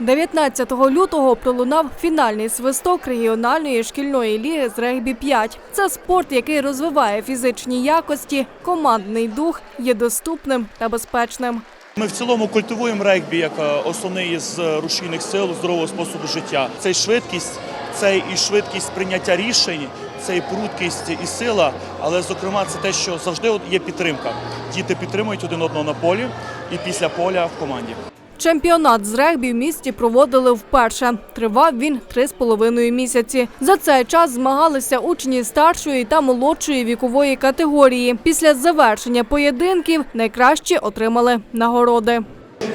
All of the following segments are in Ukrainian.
19 лютого пролунав фінальний свисток регіональної шкільної ліги з регбі-5. Це спорт, який розвиває фізичні якості, командний дух, є доступним та безпечним. Ми в цілому культивуємо регбі як е, основний із е, рушійних сил здорового способу життя. Це швидкість, це і швидкість прийняття рішень, це і прудкість і сила. Але зокрема, це те, що завжди є підтримка. Діти підтримують один одного на полі і після поля в команді. Чемпіонат з регбі в місті проводили вперше. Тривав він три з половиною місяці. За цей час змагалися учні старшої та молодшої вікової категорії. Після завершення поєдинків найкращі отримали нагороди.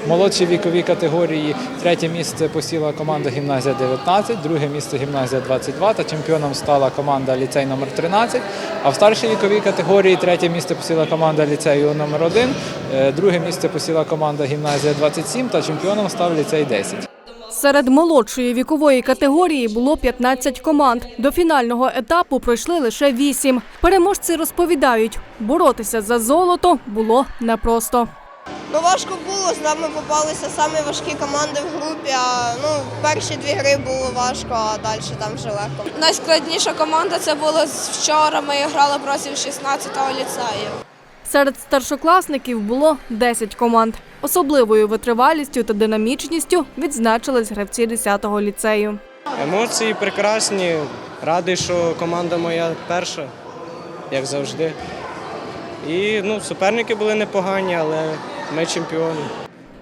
Молодші вікові категорії третє місце посіла команда гімназія 19, друге місце гімназія 22 та чемпіоном стала команда ліцей номер 13. А в старшій віковій категорії третє місце посіла команда ліцею номер 1, е, друге місце посіла команда гімназія 27 та чемпіоном став ліцей 10. Серед молодшої вікової категорії було 15 команд. До фінального етапу пройшли лише 8. Переможці розповідають, боротися за золото було непросто. Ну, важко було, з нами попалися самі важкі команди в групі. А ну, перші дві гри було важко, а далі там вже легко. Найскладніша команда це було вчора. Ми грали проти 16-го ліцею. Серед старшокласників було 10 команд. Особливою витривалістю та динамічністю відзначились гравці 10-го ліцею. Емоції прекрасні. Радий, що команда моя перша, як завжди. І ну, суперники були непогані, але ми чемпіони.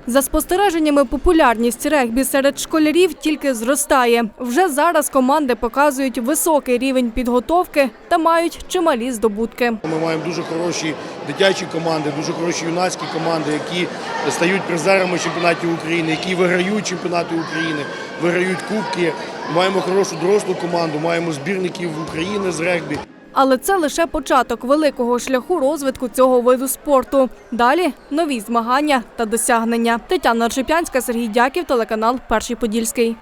За спостереженнями, популярність регбі серед школярів тільки зростає. Вже зараз команди показують високий рівень підготовки та мають чималі здобутки. Ми маємо дуже хороші дитячі команди, дуже хороші юнацькі команди, які стають призерами чемпіонатів України, які виграють чемпіонати України, виграють кубки. Маємо хорошу дорослу команду, маємо збірників України з регбі. Але це лише початок великого шляху розвитку цього виду спорту. Далі нові змагання та досягнення. Тетяна Чепянська, Сергій Дяків, телеканал Перший Подільський.